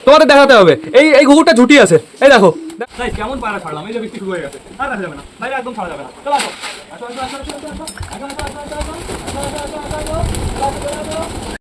তোমাদের দেখাতে হবে এই এই কুকুরটা ঝুটি আছে এই দেখো ভাই কেমন পায়রা ছাড়লাম এই যে বৃষ্টি শুরু হয়ে গেছে আর রাখা যাবে না বাইরে একদম ছাড়া যাবে না চলো আসো আসো আসো আসো আসো আসো আসো আসো আসো আসো আসো আসো আসো আসো আসো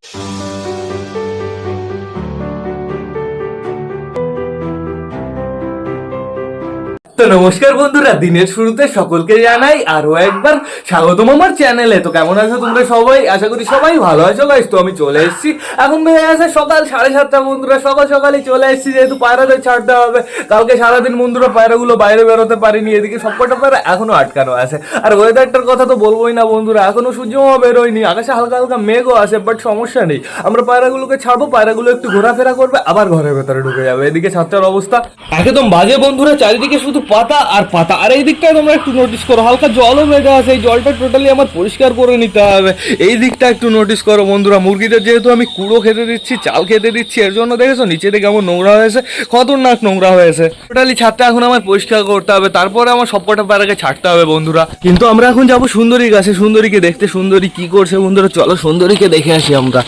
তো নমস্কার বন্ধুরা, দিনের শুরুতে সকলকে জানাই আরও একবার স্বাগতম আমার চ্যানেলে। তো কেমন আছো তোমরা সবাই? আশা করি সবাই ভালো আছো গাইস তো আমি চলে এসেছি। এখন বেজে গেছে সকাল সাড়ে সাতটা বন্ধুরা। সকাল সকালই চলে এসেছি, যেহেতু পায়রাদের ছাড়তে হবে। কালকে সারাদিন বন্ধুরা পায়রাগুলো বাইরে বেরোতে পারিনি, এদিকে সবকটা পায়রা এখনও আটকানো আছে। আর ওয়েদারটার কথা তো বলবোই না বন্ধুরা, এখনও সূর্যমামা বেরোয়নি। আকাশে হালকা হালকা মেঘও আছে বাট সমস্যা নেই। আমরা পায়রাগুলোকে ছাড়বো, পায়রাগুলো একটু ঘোরাফেরা করবে, আবার ঘরের ভেতরে ঢুকে যাবে। এদিকে ছাত্রের অবস্থা একদম বাজে বন্ধুরা, চারিদিকে শুধু পাতা আর পাতা। আর এই দিকটায় তোমরা একটু নোটিস করো, হালকা জলও বেঁধে আছে, এই জলটা টোটালি আমার পরিষ্কার করে নিতে হবে। এই দিকটা একটু নোটিস করো বন্ধুরা, মুরগিদের যেহেতু আমি কুড়ো খেতে দিচ্ছি, চাল খেতে দিচ্ছি, এর জন্য দেখেছ নিচেতে আমার নোংরা হয়েছে, খতরনাক নোংরা হয়েছে। টোটালি ছাদটা এখন আমার পরিষ্কার করতে হবে, তারপরে আমার সবকটা পায়রাকে ছাড়তে হবে বন্ধুরা। কিন্তু আমরা এখন যাব সুন্দরী গাছে, সুন্দরীকে দেখতে, সুন্দরী কি করছে বন্ধুরা, চলো সুন্দরীকে দেখে আসি আমরা।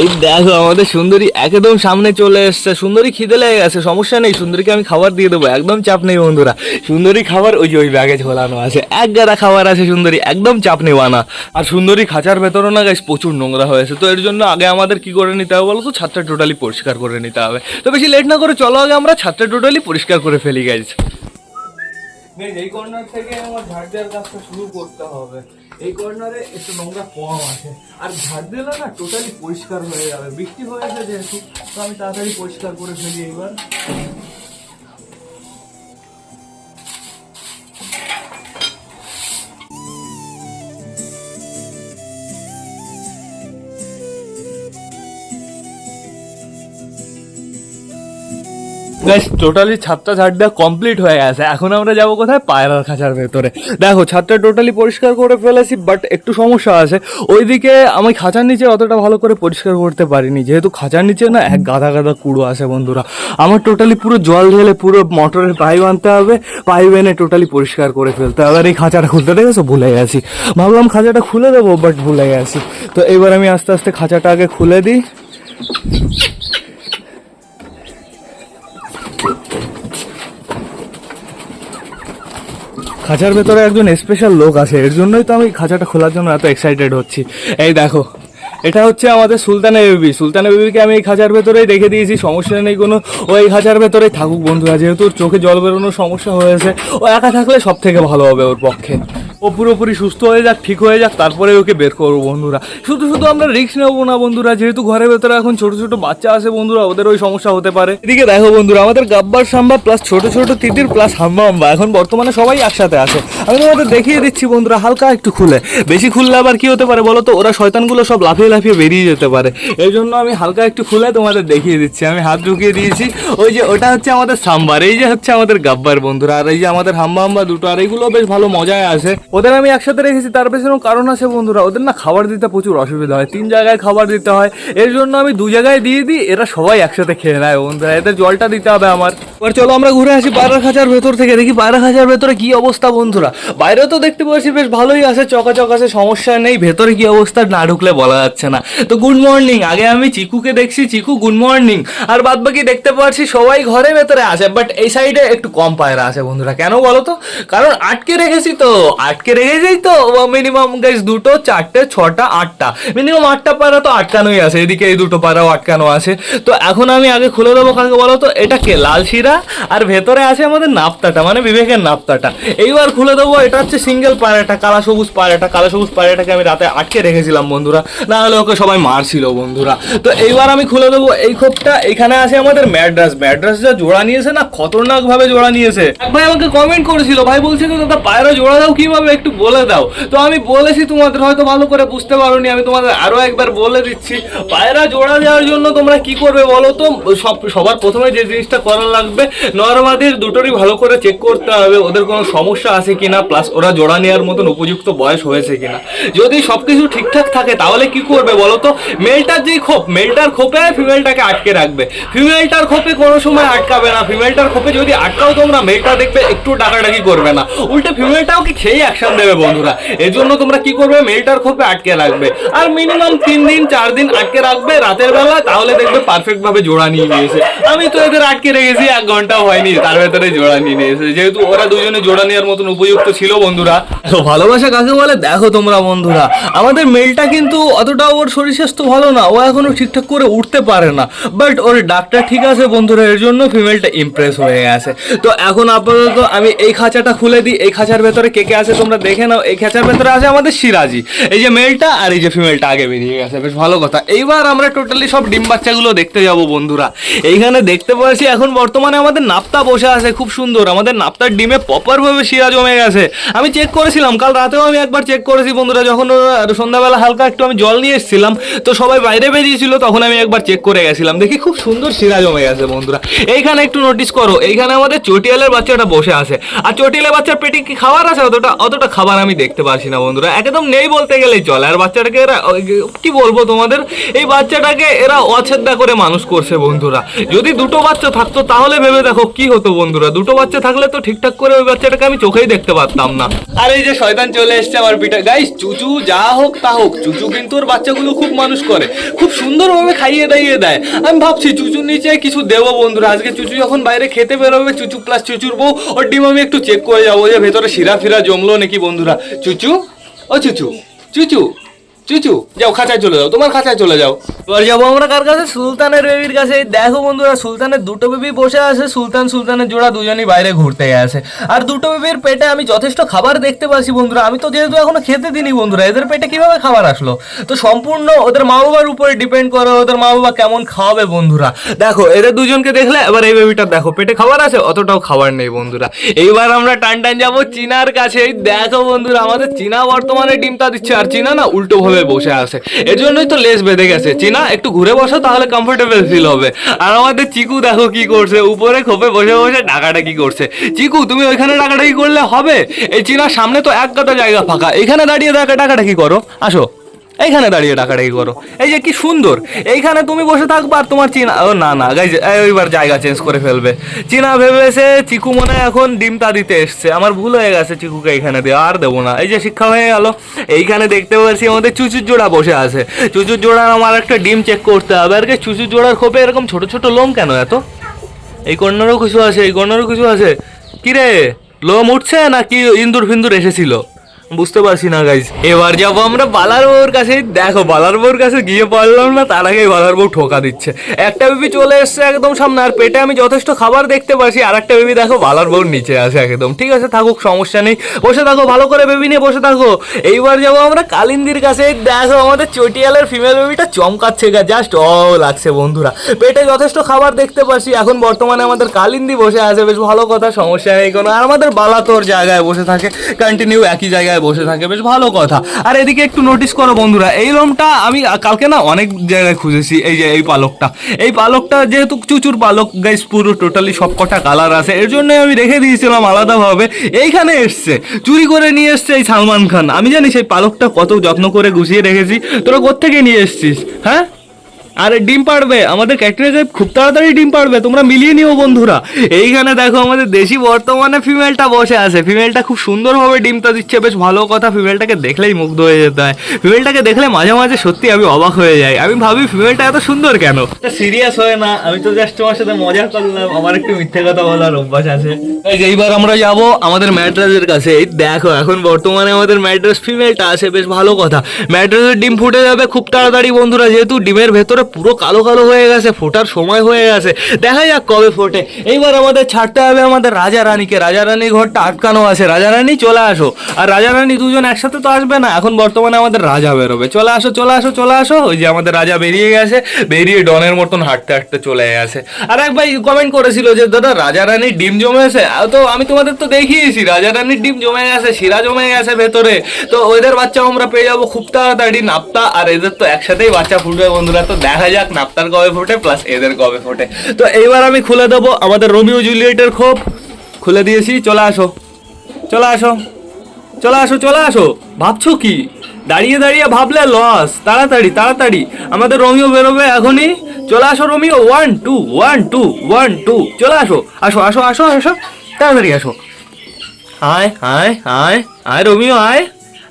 এই দেখো আমাদের সুন্দরী একদম সামনে চলে এসছে, সুন্দরী খিদে লেগে গেছে, সমস্যা নেই, সুন্দরীকে আমি খাবার দিয়ে দেবো, একদম চাপ নেই বন্ধুরা। সুন্দরী খাবার, ওই যে ওই ব্যাগে ঝোলানো আছে। এক গাদা খাবার আছে সুন্দরী, একদম চাপ নেওয়া না আর সুন্দরী খাঁচার ভেতরও না গাছ প্রচুর নোংরা হয়েছে। তো এর জন্য আগে আমাদের কি করে নিতে হবে বলো তো ছাদটা টোটালি পরিষ্কার করে নিতে হবে। তো বেশি লেট না করে চলো আগে আমরা ছাদটা টোটালি পরিষ্কার করে ফেলি গাইজ এই কর্নার থেকে আমার ঝাড় দেওয়ার কাজটা শুরু করতে হবে। এই কর্নারে একটু নোংরা কম আছে। আর ঝাড় দিলে না টোটালি পরিষ্কার হয়ে যাবে। বৃষ্টি হয়েছে যেহেতু, তো আমি তাড়াতাড়ি পরিষ্কার করে ফেলি এইবার। গাইস টোটালি ছাদটা ঝাড় দেওয়া কমপ্লিট হয়ে গেছে। এখন আমরা যাব কোথায়? পায়রার খাঁচার ভেতরে। দেখো, ছাদটা টোটালি পরিষ্কার করে ফেলেছি বাট একটু সমস্যা আছে। ওইদিকে আমি খাঁচার নিচে অতটা ভালো করে পরিষ্কার করতে পারিনি। যেহেতু খাঁচার নিচে না এক গাদা গাদা কুড়ো আছে, বন্ধুরা। আমার টোটালি পুরো জল ঢেলে পুরো মোটরের পাইপ আনতে হবে। পাইপ এনে টোটালি পরিষ্কার করে ফেলতে হবে। আর এই খাঁচাটা খুলতে দেখেছ? ভুলে গেছি। ভাবলাম খাঁচাটা খুলে দেবো বাট ভুলে গেছি। তো এবার আমি আস্তে আস্তে খাঁচাটা আগে খুলে দিই। খাঁচার ভেতরে একজন স্পেশাল লোক আছে। এর জন্যই তো আমি খাঁচাটা খোলার জন্য এত এক্সাইটেড হচ্ছি। এই দেখো, এটা হচ্ছে আমাদের সুলতানা বেবি সুলতানা বেবিকে আমি এই খাঁচার ভেতরেই রেখে দিয়েছি, সমস্যা নেই কোনো। ও এই খাঁচার ভেতরেই থাকুক বন্ধুরা, যেহেতু চোখে জল বেরোনোর সমস্যা হয়েছে, ও একা থাকলে সব থেকে ভালো হবে ওর পক্ষে। ও পুরোপুরি সুস্থ হয়ে যাক, ঠিক হয়ে যাক, তারপরে ওকে বের করব বন্ধুরা। শুধু শুধু আমরা রিস্ক নেব না বন্ধুরা, যেহেতু ঘরের ভেতরে এখন ছোট ছোট বাচ্চা আছে বন্ধুরা, ওদের ওই সমস্যা হতে পারে। এদিকে দেখো বন্ধুরা, আমাদের গাব্বার সাম্বা প্লাস ছোট ছোট তিতির প্লাস হাম্বা হাম্বা, এখন বর্তমানে সবাই একসাথে আছে। আমি তোমাদের দেখিয়ে দিচ্ছি বন্ধুরা, হালকা একটু খুলে। বেশি খুললে আবার কি হতে পারে বলো তো, ওরা শয়তানগুলো সব লাফিয়ে লাফিয়ে বেরিয়ে যেতে পারে। এই জন্য আমি হালকা একটু খুলে তোমাদের দেখিয়ে দিচ্ছি। আমি হাত ঢুকিয়ে দিয়েছি। ওই যে ওটা হচ্ছে আমাদের সাম্বার, এই যে হচ্ছে আমাদের গাব্বার বন্ধুরা, আর এই যে আমাদের হাম্বা হাম্বা দুটো, আর এইগুলো বেশ ভালো মজায় আছে। ওদের আমি একসাথে রেখেছি, তার পেছনেও কারণ আছে বন্ধুরা। ওদের না খাবার দিতে প্রচুর অসুবিধা হয়, তিন জায়গায় খাবার দিতে হয়। এর জন্য আমি দু জায়গায় দিয়ে দিই, এরা সবাই একসাথে খেয়ে নেয় বন্ধুরা, এদের জলটা দিতে হবে আমার। এবার চলো আমরা ঘুরে আসি পায়রা খাঁচার ভেতর থেকে, দেখি পায়রা খাঁচার ভেতরে কি অবস্থা বন্ধুরা। বাইরে তো দেখতে পাচ্ছি বেশ ভালোই আছে, চকাচক আছে, সমস্যা নেই, ভেতরে কি অবস্থা না ঢুকলে বলা যাচ্ছে না। তো গুড মর্নিং আগে আমি চিকুকে দেখছি, চিকু গুড মর্নিং আর বাদ বাকি দেখতে পাচ্ছি সবাই ঘরে ভেতরে আছে বাট এই সাইডে একটু কম পায়রা আছে বন্ধুরা, কেন বলো তো? কারণ আটকে রেখেছি তো, আটকে রেখেছি তো মিনিমাম গাইস দুটো, চারটে, ছটা, আটটা। মিনিমাম আটটা পায়রা তো আটকানোই আছে, এদিকে এই দুটো পায়রাও আটকানো আছে। তো এখন আমি আগে খুলে দেবো কাকে বলো তো, এটা কে, লাল শিরা? আর ভেতরে আছে আমাদের নাপ্তাটা মানে বিবেকের নাপ্তাটা। এইবার খুলে দেবো, এটা হচ্ছে সিঙ্গেল পায়রাটা কালা সবুজ পায়রাটা কালা সবুজ পায়রাটাকে আমি রাতে আটকে রেখেছিলাম বন্ধুরা। না হলে ওকে সবাই মারছিল বন্ধুরা। তো এইবার আমি খুলে দেবো এই খোপটা, এখানে আছে আমাদের ম্যাড্রাস। ম্যাড্রাস যা জোড়া নিয়েছে না খতরনাক ভাবে জোড়া নিয়েছে। ভাই আমাকে কমেন্ট করেছিল, ভাই বলছে তো, দাদা পায়রা জোড়া দাও কীভাবে একটু বলে দাও। তো আমি বলেছি তোমাদের, হয়তো ভালো করে বুঝতে পারোনি, আমি তোমাদের আরও একবার বলে দিচ্ছি। পায়রা জোড়া দেওয়ার জন্য তোমরা কি করবে বলো তো? সব, সবার প্রথমে যে জিনিসটা করা লাগবে, নর্মাদের দুটোরই ভালো করে চেক করতে হবে, ওদের কোনো সমস্যা আছে কিনা প্লাস ওরা জোড়া নেওয়ার মতন উপযুক্ত বয়স হয়েছে কিনা। যদি সবকিছু ঠিকঠাক থাকে, তাহলে কি করবে বলো তো? মেলটার যেই খোপ মেলটার খোপে ফিমেলটাকে আটকে রাখবে। ফিমেলটার খোপে কোনো সময় আটকাবে না। ফিমেলটার খোপে যদি আটকাও তোমরা মেলটা দেখবে একটু ডাকাডাকি করবে না। উল্টে ফিমেলটাও কি খেয়ে অ্যাকশন দেবে বন্ধুরা। এর জন্য তোমরা কি করবে? মেলটার খোপে আটকে রাখবে। আর মিনিমাম তিন দিন, চার দিন আটকে রাখবে রাতের বেলা, তাহলে দেখবে পারফেক্ট ভাবে জোড়া নিয়ে নিয়েছে আমি তো এদের আটকে রেখেছি, এক ঘন্টাও হয়নি, তার ভেতরে জোড়া নিয়ে নিয়েছে যেহেতু ওরা দুজনে জোড়া নেওয়ার মতন উপযুক্ত ছিল বন্ধুরা। তো ভালোবাসা কাকে বলে? দেখো তোমরা বন্ধুরা। আমাদের মেলটা কিন্তু অতটা ওর শরীর স্বাস্থ্য ভালো না, ও এখনও ঠিকঠাক করে উঠতে পারে না। বাট ওর ডাক্তার ঠিক আছে বন্ধুরা, এর জন্য ফিমেলটা ইমপ্রেস হয়ে গেছে। তো এখন আপাতত আমি এই খাঁচাটা খুলে দিই, এই খাঁচার ভেতরে কে কে আছে তোমরা দেখে নাও, এই খাঁচার ভেতরে আছে আমাদের সিরাজি। এই যে মেলটা আর এই যে ফিমেলটা আগে বেরিয়ে গেছে, বেশ ভালো কথা। এইবার আমরা টোটালি সব ডিম বাচ্চাগুলো দেখতে যাব বন্ধুরা। এইখানে দেখতে পাচ্ছি এখন বর্তমানে আমাদের নাপ্তা বসে আছে, খুব সুন্দর। আমাদের নাপ্তার ডিমে প্রপার ভাবে শিরা জমে গেছে। আমি চেক করেছিলাম, কাল রাতেও আমি একবার চেক করেছি বন্ধুরা, যখন সন্ধ্যাবেলা হালকা একটু আমি জল নিয়ে এসেছিলাম, তো সবাই বাইরে বেরিয়েছিল, তখন আমি একবার চেক করে গেছিলাম। দেখি খুব সুন্দর শিরা জমে গেছে বন্ধুরা। এইখানে একটু নোটিস করো, এইখানে আমাদের চটিয়ালের বাচ্চাটা বসে আছে। আর চটিয়ালের বাচ্চার পেটে কি খাবার আছে? অতটা অতটা খাবার আমি দেখতে পারছি না বন্ধুরা। একদম নেই বলতে গেলেই চলে। আর বাচ্চাটাকে এরা কি বলব তোমাদের? এই বাচ্চাটাকে এরা অছেদ্দা করে মানুষ করছে বন্ধুরা। যদি দুটো বাচ্চা থাকতো, তাহলে ভেবে দেখো কি হতো বন্ধুরা। দুটো বাচ্চা থাকলে তো ঠিকঠাক করে ওই বাচ্চাটাকে আমি চোখেই দেখতে পারতাম না। আর এই যে শয়তান চলে এসছে আমার পিঠে। গাইস চুচু যা হোক তা হোক, চুচু কিন্তু ওর বাচ্চাগুলো খুব মানুষ করে। খুব সুন্দরভাবে খাইয়ে দাইয়ে দেয়। আমি ভাবছি চুচুর নিচে কিছু দেবো বন্ধুরা। আজকে চুচু যখন বাইরে খেতে বেরোবে, চুচু প্লাস চুচুর বউ, ওর ডিম আমি একটু চেক করে যাব যে ভেতরে শিরা ফিরা জমলো নাকি বন্ধুরা। চুচু? ও চুচু চুচু। চুচু, যাও, খাঁচায় চলে যাও, তোমার খাঁচায় চলে যাও। এবার যাব আমরা কার কাছে? সুলতানের বেবির কাছে। দেখো বন্ধুরা, সুলতানের দুটো বেবি বসে আছে, সুলতান, সুলতানের জোড়া দুজনই বাইরে ঘুরতে গেছে। আর দুটো বেবির পেটে আমি যথেষ্ট খাবার দেখতে পাচ্ছি বন্ধুরা। আমি তো যেহেতু এখনও খেতে দিইনি বন্ধুরা, এদের পেটে কীভাবে খাবার আসলো? তো সম্পূর্ণ ওদের মা বাবার উপরে ডিপেন্ড করে, ওদের মা বাবা কেমন খাওয়াবে বন্ধুরা। দেখো, এদের দুজনকে দেখলে এবার এই বেবিটা দেখো, পেটে খাবার আছে, অতটাও খাবার নেই বন্ধুরা। এইবার আমরা টান টান যাব চিনার কাছে। দেখো বন্ধুরা, আমাদের চীনা বর্তমানে ডিমটা দিচ্ছে, আর চীনা না উল্টো ভাবে বসে আছে। এর জন্যই তো লেস বেঁধে গেছে। চিনা, একটু ঘুরে বসো, তাহলে কমফোর্টেবল ফিল হবে। আর আমাদের চিকু দেখো কি করছে, উপরে খোপে বসে বসে ডাকাডাকি করছে। চিকু, তুমি ওইখানে ডাকাডাকি করলে হবে? এই চিনার সামনে তো এক গাদা জায়গা ফাঁকা। এখানে দাঁড়িয়ে ডাকা ডাকাডাকি করো। আসো। এইখানে দাঁড়িয়ে ডাকাডাকি করো। এই যে কি সুন্দর। এইখানে তুমি বসে থাকবা আর তোমার চীনা ও, না না এইবার জায়গা চেঞ্জ করে ফেলবে। চীনা ভেবেছে চিকু মনে এখন ডিমটা দিতে এসছে। আমার ভুল হয়ে গেছে চিকুকে এইখানে দিয়ে আর দেবো না। এই যে শিক্ষা হয়ে গেল। এইখানে দেখতে পাচ্ছি আমাদের চুচুর জোড়া বসে আছে। চুচুর জোড়ার আমার একটা ডিম চেক করতে হবে। আর কি চুচুর জোড়ার খোপে এরকম ছোট ছোট লোম কেন এত? এই কর্নারও কিছু আছে, এই কর্নারও কিছু আছে। কি রে লোম উঠছে না কি ইন্দুর ফিন্দুর এসেছিল? বুঝতে পারছি না গাইজ এবার যাব আমরা বালার বউর কাছে। দেখো, বালার বউর কাছে গিয়ে পারলাম না, তার আগে বালার বউ ঠোকা দিচ্ছে। একটা বেবি চলে এসছে একদম সামনে, আর পেটে আমি যথেষ্ট খাবার দেখতে পাচ্ছি আর একটা বেবি দেখো, বালার বউর নিচে আছে একদম। ঠিক আছে, থাকুক, সমস্যা নেই। বসে থাকো, ভালো করে বেবি নিয়ে বসে থাকো। এইবার যাব আমরা কালিন্দির কাছে। দেখো, আমাদের চটিয়ালের ফিমেল বেবিটা চমকাচ্ছে গা জাস্ট অ লাগছে, বন্ধুরা। পেটে যথেষ্ট খাবার দেখতে পাচ্ছি এখন বর্তমানে আমাদের কালিন্দি বসে আছে। বেশ ভালো কথা, সমস্যা নেই কোনো। আর আমাদের বালাতোর জায়গায় বসে থাকে। কন্টিনিউ একই জায়গায় বসে থাকে, বেশ ভালো কথা। আর এদিকে একটু নোটিস করো বন্ধুরা, এই লোমটা আমি কালকে না অনেক জায়গায় খুঁজেছি, এই যে এই পালকটা। এই পালকটা যেহেতু চুচুর পালক গাইস পুরো টোটালি সব কটা কালার আছে, এর জন্য আমি রেখে দিয়েছিলাম আলাদাভাবে। এইখানে এসছে, চুরি করে নিয়ে এসছে এই সালমান খান। আমি জানি সেই পালকটা কত যত্ন করে গুছিয়ে রেখেছি, তোরা কোত্থেকে নিয়ে এসছিস হ্যাঁ? আরে ডিম পাড়বে আমাদের ক্যাটরিজে খুব তাড়াতাড়ি ডিম পাড়বে তোমরা মিলিয়ে নিও বন্ধুরা। এইখানে দেখো আমাদের দেশি বর্তমানে ফিমেলটা বসে আছে। ফিমেলটা খুব সুন্দরভাবে ডিমটা দিচ্ছে বেশ ভালো কথা ফিমেলটাকে দেখলেই মুগ্ধ হয়ে যেতে হয়। ফিমেলটাকে দেখলে মাঝে মাঝে সত্যি আমি অবাক হয়ে যাই। আমি ভাবি ফিমেলটা এত সুন্দর কেন? সিরিয়াস হয় না আমি তো জাস্ট তোমার সাথে মজা করলাম। আমার একটু মিথ্যে কথা বলার অভ্যাস আছে। এই যে এইবার আমরা যাব আমাদের ম্যাট্রাসের কাছে। এই দেখো এখন বর্তমানে আমাদের ম্যাট্রাস ফিমেলটা আছে বেশ ভালো কথা। ম্যাট্রাসের ডিম ফুটে যাবে খুব তাড়াতাড়ি বন্ধুরা যেহেতু ডিমের ভেতরে পুরো কালো কালো হয়ে গেছে, ফোটার সময় হয়ে গেছে। দেখা যাক কবে ফোটে। এইবার আমাদের ছাড়তে হবে আমাদের রাজা রানীকে। রাজা রানীর ঘরটা আটকানো আছে। রাজা রানী, চলে আসো। আর রাজা রানী দুজন একসাথে তো আসবে না। এখন বর্তমানে আমাদের রাজা বেরোবে। চলে আসো চলে আসো চলে আসো। ওই যে আমাদের রাজা বেরিয়ে গেছে। বেরিয়ে ডনের মতন হাঁটতে হাঁটতে চলে গেছে। আর এক ভাই কমেন্ট করেছিল যে, দাদা, রাজা রানীর ডিম জমেছে? তো আমি তোমাদের তো দেখিয়েছি, রাজা রানীর ডিম জমে গেছে, শিরা জমে গেছে ভেতরে। তো ওদের বাচ্চা আমরা পেয়ে যাব খুব তাড়াতাড়ি। নাপ্তা আর এদের তো একসাথেই বাচ্চা ফুটবে বন্ধুরা। তো দেখা যাক নাপ্তার কবে ফোটে প্লাস এদের কবে ফোটে। তো এইবার আমি খুলে দেবো আমাদের রোমিও জুলিয়েটের খোপ। খুলে দিয়েছি, চলে আসো। চলে আসো। চলে আসো চলে আসো। ভাবছ কি? দাঁড়িয়ে দাঁড়িয়ে ভাবলে লস তাড়াতাড়ি তাড়াতাড়ি। আমাদের রোমিও বেরোবে এখনই। চলে আসো Romeo one two one two one two চলে আসো আসো আসো আসো আসো। তাড়াতাড়ি আসো। আয় আয় আয় আয় রোমিও, আয়।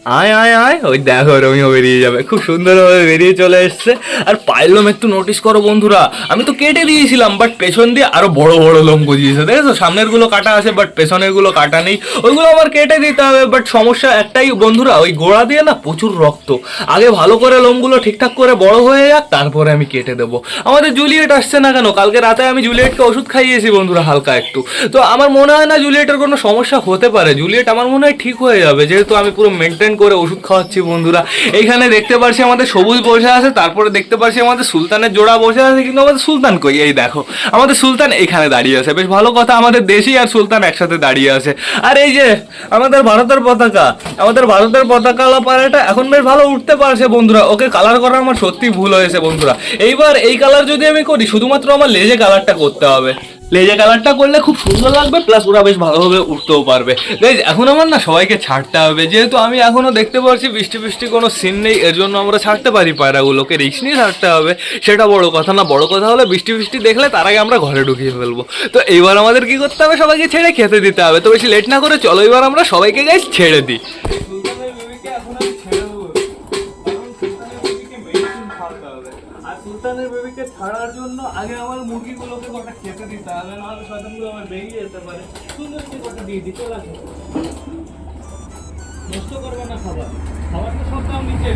আয় আয় আয়, ওই দেখো রোমিও বেরিয়ে যাবে। খুব সুন্দরভাবে বেরিয়ে চলে এসছে। আর পাইলম একটু নোটিস করো বন্ধুরা। আমি তো কেটে দিয়েছিলাম বাট পেছন দিয়ে আরও বড় বড় লোম গজিয়েছে দেখেছ? সামনেরগুলো কাটা আছে বাট পেছনেরগুলো কাটা নেই। ওইগুলো আবার কেটে দিতে হবে বাট সমস্যা একটাই বন্ধুরা, ওই গোড়া দিয়ে না প্রচুর রক্ত। আগে ভালো করে লোমগুলো ঠিকঠাক করে বড় হয়ে যাক, তারপরে আমি কেটে দেবো। আমাদের জুলিয়েট আসছে না কেন? কালকে রাতে আমি জুলিয়েটকে ওষুধ খাইয়েছি বন্ধুরা, হালকা একটু। তো আমার মনে হয় না জুলিয়েটের কোনো সমস্যা হতে পারে। জুলিয়েট আমার মনে হয় ঠিক হয়ে যাবে, যেহেতু আমি পুরো মেনটেন করে ওষুধ খাওয়াচ্ছি বন্ধুরা। এইখানে দেখতে পাচ্ছি আমাদের সবুজ বসে আছে, তারপরে দেখতে পাচ্ছি আমাদের সুলতানের জোড়া বসে আছে, কিন্তু আমাদের সুলতান কই? এই দেখো, আমাদের সুলতান এখানে দাঁড়িয়ে আছে। বেশ ভালো কথা, আমাদের দেশি আর সুলতান একসাথে দাঁড়িয়ে আছে। আর এই যে, আমাদের ভারতের পতাকা, আমাদের ভারতের পতাকা পাড়াটা এখন বেশ ভালো উঠতে পারছে বন্ধুরা। ওকে কালার করা আমার সত্যি ভুল হয়েছে বন্ধুরা। এইবার এই কালার যদি আমি করি, শুধুমাত্র আমার লেজে কালারটা করতে হবে। লেজে কালারটা করলে খুব সুন্দর লাগবে প্লাস ওরা বেশ ভালোভাবে উঠতেও পারবে। গাইজ এখন আমার না সবাইকে ছাড়তে হবে। যেহেতু আমি এখনও দেখতে পাচ্ছি বৃষ্টি বৃষ্টি কোনো সিন নেই, এর জন্য আমরা ছাড়তে পারি পায়রাগুলোকে। রিক্স নিয়ে ছাড়তে হবে। সেটা বড় কথা না, বড় কথা হলে বৃষ্টি বৃষ্টি দেখলে তার আগে আমরা ঘরে ঢুকিয়ে ফেলব। তো এইবার আমাদের কি করতে হবে? সবাইকে ছেড়ে খেতে দিতে হবে। তো বেশি লেট না করে চলো, এবার আমরা সবাইকে গাইজ ছেড়ে দিই। সুলতানের বেবিকে ছাড়ার জন্য আগে আমার মুরগিগুলোকে কটা খেতে দিতে হবে, নাহলে শয়তানগুলো আমার বেরিয়ে যেতে পারে। সুন্দর করে কটা দিয়ে দিতে লাগে নষ্ট করবে না খাবার। খাবার তো সব দাম নিচে।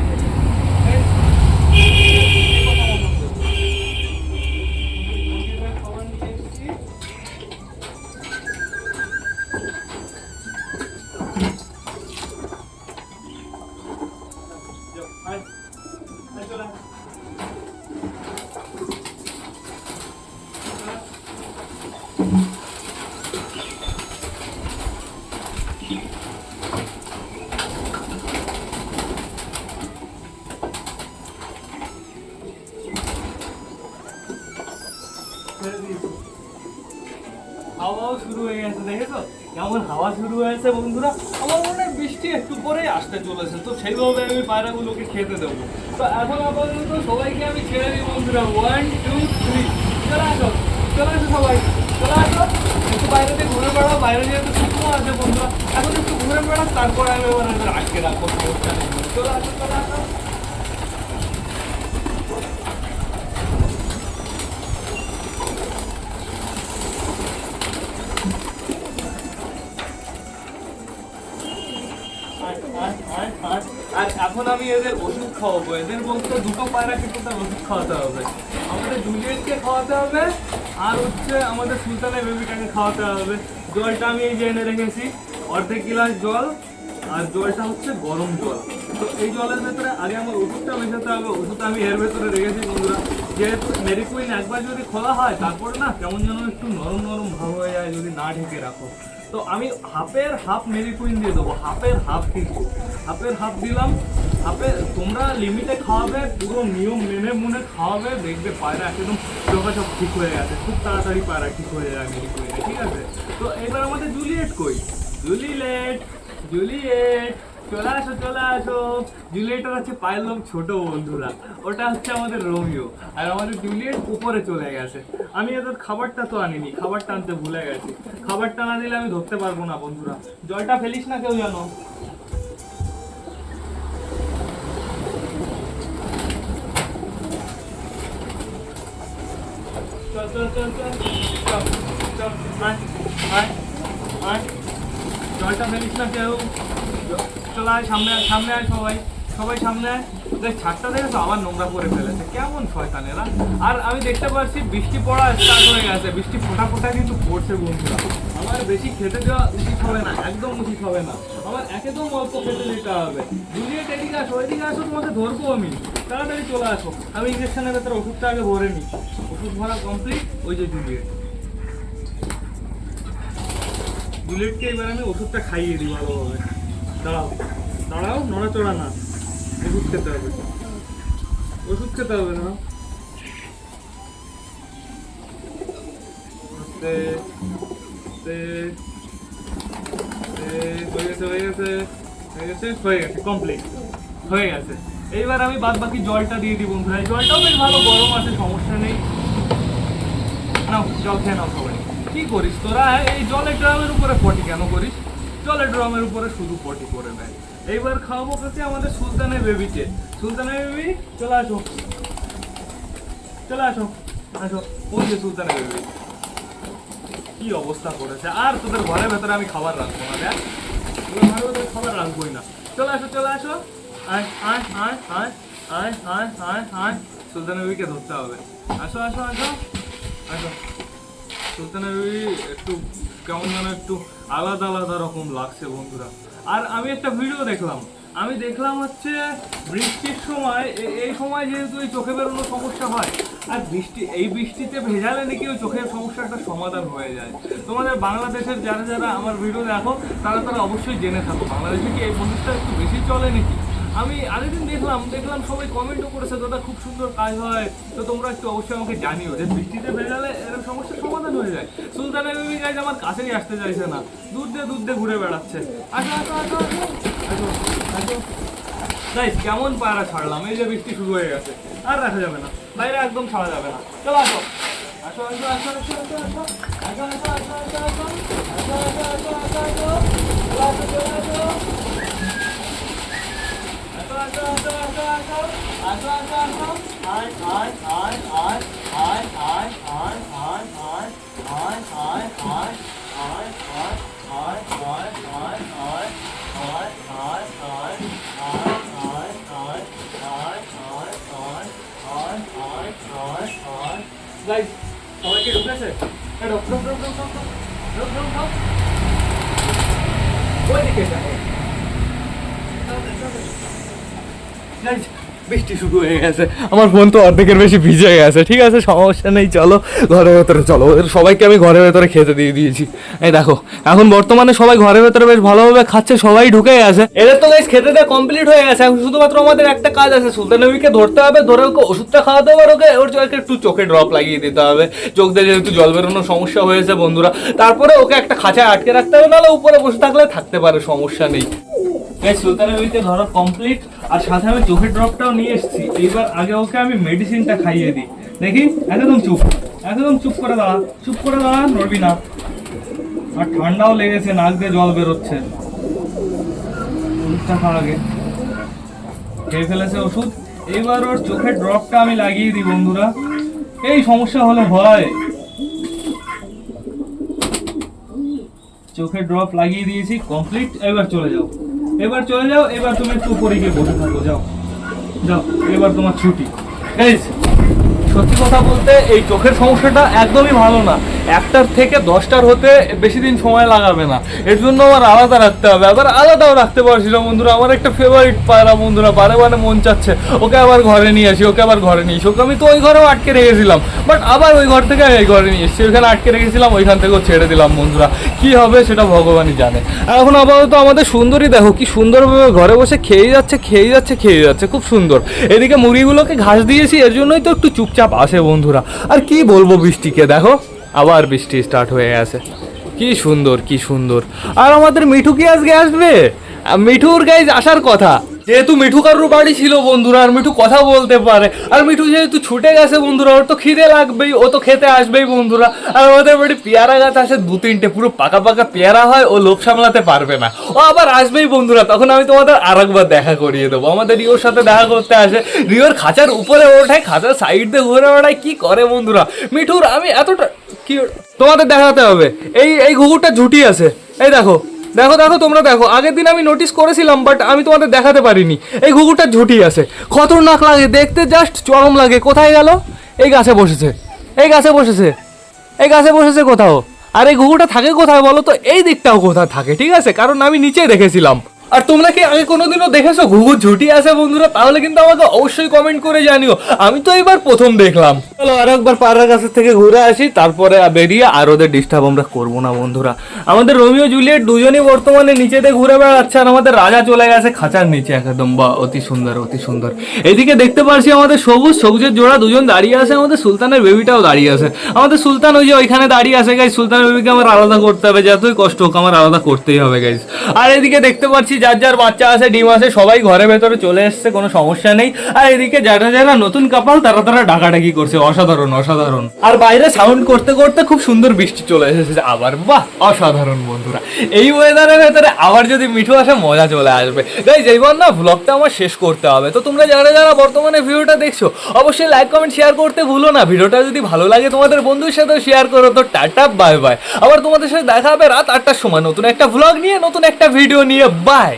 হাওয়াও শুরু হয়ে গেছে, দেখেছ? কেমন হাওয়া শুরু হয়েছে বন্ধুরা? আমার মনে হয় বৃষ্টি একটু পরে আসতে চলেছে, তো সেইভাবে আমি পায়রাগুলোকে খেতে দেবো। তো এখন আপাতত সবাইকে আমি ছেড়ে দিই বন্ধুরা। ওয়ান টু থ্রি চলে আসো চলে আসো সবাই, চলে আসো। একটু বাইরে বাইরেতে ঘুরে বেড়াও, বাইরে যেহেতু শুকনো আছে বন্ধুরা। এখন একটু ঘুরে বেড়াও তারপরে আমি এদের আটকে রাখব। চলে আসো চলে আসো আর- আর- আর- আর- আর এখন আমি এদের ওষুধ খাওয়াবো। এদের বলতে দুটো পায়রা কিন্তু তার ওষুধ খাওয়াতে হবে। আমাদের জুলিয়েটকে খাওয়াতে হবে, আর হচ্ছে আমাদের সুলতানের বেবিটাকে খাওয়াতে হবে। জলটা আমি এই যে এনে রেখেছি, অর্ধেক গিলাস জল, আর জলটা হচ্ছে গরম জল। তো এই জলের ভেতরে আগে আমার ওষুধটা মেশাতে হবে, ওষুধটা আমি এর ভেতরে রেখেছি বন্ধুরা। যেহেতু মেরিকুইন একবার যদি খোলা হয়, তারপরে না কেমন যেন একটু নরম নরম ভাব হয়ে যায় যদি না ঢেকে রাখো। তো আমি হাফের হাফ মেরিকুইন দিয়ে দেবো হাফের হাফ কিন্তু হাফের হাফ দিলাম। হাফে তোমরা লিমিটে খাওয়াবে, পুরো নিয়ম মেনে মনে খাওয়াবে, দেখবে পায়রা একদম যোগাযোগ ঠিক হয়ে গেছে। খুব তাড়াতাড়ি পায়রা ঠিক হয়ে যায় মেরিকুইনে ঠিক আছে? তো এবার আমাদের জুলিয়েট কই? জুলিয়েট জুলিয়েট চলে আসো চলে আসো। জুলিয়েটের হচ্ছে লোক ছোট বন্ধুরা। ওটা হচ্ছে আমাদের রোমিও। আর আমাদের জুলিয়েট উপরে চলে গেছে। আমি এদের খাবারটা তো আনিনি, খাবারটা আনতে ভুলে গেছি। খাবারটা না দিলে আমি ধরতে পারব না, বন্ধুরা। জলটা ফেলিস না কেউ জানো চল চল জলটা ফেলিস না কেউ। চল আয় সামনে আয় সামনে আয় সবাই। সবাই সামনে আয়। দেখ ছাদটা দেখেছ? আবার নোংরা করে ফেলেছে। কেমন শয়তানেরা। আর আমি দেখতে পাচ্ছি, বৃষ্টি পড়া স্টার্ট হয়ে গেছে। বৃষ্টি ফোটা ফোটা কিন্তু পড়ছে বন্ধুরা। আমার বেশি খেতে দেওয়া উচিত হবে না, একদম উচিত হবে না। আমার একদম অল্প খেতে দিতে হবে। জুলিয়েট এদিকে আসো এদিকে আসো, তোমাকে ধরবো আমি। তাড়াতাড়ি চলে আসো। আমি ইঞ্জেকশনের ভেতরে ওষুধটা আগে ভরে নিই। ওষুধ ভরা কমপ্লিট ওই যে জুলিয়েট বুলেটকে এবার আমি ওষুধটা খাইয়ে দিই ভালোভাবে। দাঁড়াও দাঁড়াও, নড়াচড়া না। ওষুধ খেতে হবে। ওষুধ খেতে হবে না। কমপ্লিট হয়ে গেছে এইবার আমি বাদ বাকি জলটা দিয়ে দিই বন্ধুরা। জলটাও বেশ ভালো, গরম আছে, সমস্যা নেই। নাও, জল খেয়ে নাও সবাই। কি করিস তোরা? এই জলের ড্রামের উপরে পটি কেন করিস? জলের ড্রামের উপরে শুধু পটি করে দেয়। এইবার খাওয়াবো কাছে আমাদের সুলতানের বেবিকে সুলতানের বেবি, চলে আসো। চলে আসো আসো। ওই যে সুলতানের বেবি। কি অবস্থা করেছে? আর তোদের ঘরের ভেতরে আমি খাবার রাখব না, দেখ। তোদের ঘরের ভেতরে খাবার রাখবোই না। চলে আসো চলে আসো। আয় আয় আয় আয় আয় আয় আয় আয়। সুলতানের বেবিকে ধরতে হবে। আসো আসো আসো। আসো। সুলতানের বেবি একটু কেমন যেন একটু আলাদা আলাদা রকম লাগছে বন্ধুরা। আর আমি একটা ভিডিও দেখলাম। আমি দেখলাম হচ্ছে বৃষ্টির সময় এই সময় যেহেতু এই চোখে বেরোনো সমস্যা হয়, আর বৃষ্টি, এই বৃষ্টিতে ভেজালে নাকি ওই চোখের সমস্যাটা সমাধান হয়ে যায়। তোমাদের বাংলাদেশের যারা যারা আমার ভিডিও দেখো, তারা তারা অবশ্যই জেনে থাকো। বাংলাদেশে কি এই জিনিসটা একটু বেশি চলে নাকি? আমি আরেকদিন দেখলাম দেখলাম সবাই কমেন্টও করেছে দাদা খুব সুন্দর কাজ হয় তো তোমরা একটু অবশ্যই আমাকে জানিও যে বৃষ্টিতে ভেজালে এরকম সমস্যার সমাধান হয়ে যায় সুলতানের বেবি গাইজ আমার কাছেই আসতে চাইছে না দূর দিয়ে দূর দিয়ে ঘুরে বেড়াচ্ছে আসো আসো আসো আসো আসো আসো গাইজ কেমন পায়রা ছাড়লাম এই যে বৃষ্টি শুরু হয়ে গেছে আর রাখা যাবে না বাইরে একদম ছাড়া যাবে না চলো আসো আসো আসো আসো আসো আসো আসো আসো আসো আসো আসো আসো আসো আসো আসো আসো আসো আসো চলে আসো চলে আসো Guys, সবাইকে ঢুকেছে? এ ঢোক ঢোক ঢোক ঢোক ঢোক ঢোক ঢোক ঢোক। ওইদিকে যাও Guys, বৃষ্টি শুরু হয়ে গেছে। আমার ফোন তো অর্ধেকের বেশি ভিজে গেছে। ঠিক আছে, সমস্যা নেই, চলো। ঘরের ভেতরে, চলো। সবাইকে আমি ঘরের ভেতরে খেতে দিয়ে দিয়েছি। এই দেখো, এখন বর্তমানে সবাই ঘরের ভেতরে বেশ ভালোভাবে খাচ্ছে, সবাই ঢুকে গেছে। এদের তো গাইস খেতে দেওয়া কমপ্লিট হয়ে গেছে। এখন শুধুমাত্র আমাদের একটা কাজ আছে, সুলতান নবীকে ধরতে হবে, ধরে ওকে ওষুধটা খাওয়াতে হবে ওকে ওর চোখে একটু চোখে ড্রপ লাগিয়ে দিতে হবে। চোখ দিয়ে যেহেতু জল বেরোনোর সমস্যা হয়েছে, বন্ধুরা। তারপরে ওকে একটা খাঁচায় আটকে রাখতে হবে, নাহলে উপরে বসে থাকলে থাকতে পারে, সমস্যা নেই। এই সুলতানের বেবিতে ধরা কমপ্লিট আর সাথে আমি চোখের ড্রপটাও নিয়ে এসেছি। এইবার আগে ওকে আমি মেডিসিনটা খাইয়ে দিই। দেখি? একদম চুপ। একদম চুপ করে দাঁড়া। চুপ করে দাঁড়া, নড়বি না। আর ঠান্ডাও লেগেছে, নাক দিয়ে জল বেরোচ্ছে। আগে। খেয়ে ফেলেছে ওষুধ। এইবার ওর চোখের ড্রপটা আমি লাগিয়ে দিই, বন্ধুরা। এই সমস্যা হলে হয় চোখের ড্রপ লাগিয়ে দিয়েছি কমপ্লিট এবার চলে যাও। এবার চলে যাও, এবার তুমি একটু উপরে গিয়ে বসে থাকো, যাও। যাও, এবার তোমার ছুটি। গাইস সত্যি কথা বলতে এই চোখের সমস্যাটা একদমই ভালো না। একটার থেকে দশটার হতে বেশি দিন সময় লাগাবে না। এর জন্য আমার আলাদা রাখতে হবে। আবার আলাদাও রাখতে পারছি না বন্ধুরা। আমার একটা ফেভারিট পায়রা বন্ধুরা বারে বারে মন চাচ্ছে। ওকে আবার ঘরে নিয়ে আসি, ওকে আবার ঘরে নিয়ে আসি। ওকে আমি তো ওই ঘরেও আটকে রেখেছিলাম। বাট আবার ওই ঘর থেকে এই ঘরে নিয়ে এসেছি। ওইখানে আটকে রেখেছিলাম, ওইখান থেকেও ছেড়ে দিলাম বন্ধুরা। কি হবে সেটা ভগবানই জানে। এখন আপাতত আমাদের সুন্দরী দেখো, কি সুন্দরভাবে ঘরে বসে খেয়ে যাচ্ছে খেয়ে যাচ্ছে খেয়ে যাচ্ছে। খুব সুন্দর। এদিকে মুরগিগুলোকে ঘাস দিয়েছি, এর জন্যই তো একটু চুপচাপ আসে বন্ধুরা। আর কি বলব বৃষ্টিকে, দেখো? আবার বৃষ্টি স্টার্ট হয়ে গেছে। কি সুন্দর কি সুন্দর। আর আমাদের মিঠু কি আজকে আসবে? মিঠুর গাইজ আসার কথা। যেহেতু মিঠু কারুর বাড়ি ছিল বন্ধুরা, আর মিঠু কথা বলতে পারে। আর মিঠু যেহেতু ছুটে গেছে বন্ধুরা, ওর তো খিদে লাগবেই, ও তো খেতে আসবেই বন্ধুরা। আর আমাদের বাড়ি পেয়ারা গাছ আছে দু তিনটে, পুরো পাকা পাকা পেয়ারা হয়, ও লোভ সামলাতে পারবে না। ও আবার আসবেই বন্ধুরা, তখন আমি তোমাদের আরেকবার দেখা করিয়ে দেবো। আমাদের রিওর সাথে দেখা করতে আসে। রিওর খাঁচার উপরে ওঠায়, খাঁচার সাইড দিয়ে ঘুরে বেড়ায়, কি করে বন্ধুরা? মিঠুর, আমি এতটা কি তোমাদের দেখাতে হবে। এই এই ঘুঘুরটা ঝুটি আছে। এই দেখো দেখো দেখো, তোমরা দেখো। আগের দিন আমি নোটিস করেছিলাম বাট আমি তোমাদের দেখাতে পারিনি। এই ঘুঘুরটা ঝুটি আছে। খতরনাক লাগে, দেখতে জাস্ট চরম লাগে। কোথায় গেল? এই গাছে বসেছে। এই গাছে বসেছে। এই গাছে বসেছে কোথাও? আর এই ঘুঘুটা থাকে কোথায় বলো তো? এই দিকটাও কোথায় থাকে, ঠিক আছে? কারণ আমি নিচে দেখেছিলাম। আর তোমরা কি আগে কোনোদিনও দেখেছ ঘুঘুর ঝুটি আছে বন্ধুরা? তাহলে কিন্তু আমাকে অবশ্যই কমেন্ট করে জানিও। আমি তো এবার প্রথম দেখলাম। চলো আর একবার পাড়ার কাছের থেকে ঘুরে আসি, তারপরে বেরিয়ে আর ওদের ডিস্টার্ব আমরা করব না বন্ধুরা। আমাদের রোমিও জুলিয়েট দুজনই বর্তমানে নিচেতে ঘুরে বেড়াচ্ছে আর আমাদের রাজা চলে গেছে খাঁচার নিচে একদম, বা অতি সুন্দর অতি সুন্দর। এদিকে দেখতে পারছি আমাদের সবুজ, সবুজের জোড়া দুজন দাঁড়িয়ে আছে, আমাদের সুলতানের বেবিটাও দাঁড়িয়ে আছে। আমাদের সুলতান ওই যে ওইখানে দাঁড়িয়ে আছে গাইজ সুলতানের বেবিকে আমার আলাদা করতে হবে, যতই কষ্ট হোক, আমার আলাদা করতেই হবে গাইজ আর এদিকে দেখতে পাচ্ছি যার যার বাচ্চা আছে, ডিম আছে, সবাই ঘরে ভেতরে চলে এসছে, কোনো সমস্যা নেই। আর এদিকে যারা যারা নতুন কাপাল তারা তারা ডাকাডাকি করছে, অসাধারণ অসাধারণ। আর বাইরে সাউন্ড করতে করতে খুব সুন্দর বৃষ্টি চলে এসেছে। আবার বাহ, অসাধারণ বন্ধুরা। এই ওয়েদারের ভেতরে আবার যদি মিঠু আসে, মজা চলে আসবে। গাইজ এইবার না ব্লগটা আমার শেষ করতে হবে। তো তোমরা যারা যারা বর্তমানে ভিডিওটা দেখছ, অবশ্যই লাইক কমেন্ট শেয়ার করতে ভুলো না। ভিডিওটা যদি ভালো লাগে তোমাদের বন্ধুর সাথেও শেয়ার করো। তো টাটা বাই বাই আবার তোমাদের সাথে দেখা হবে রাত আটটার সময়। নতুন একটা ভ্লগ নিয়ে, নতুন একটা ভিডিও নিয়ে। বাই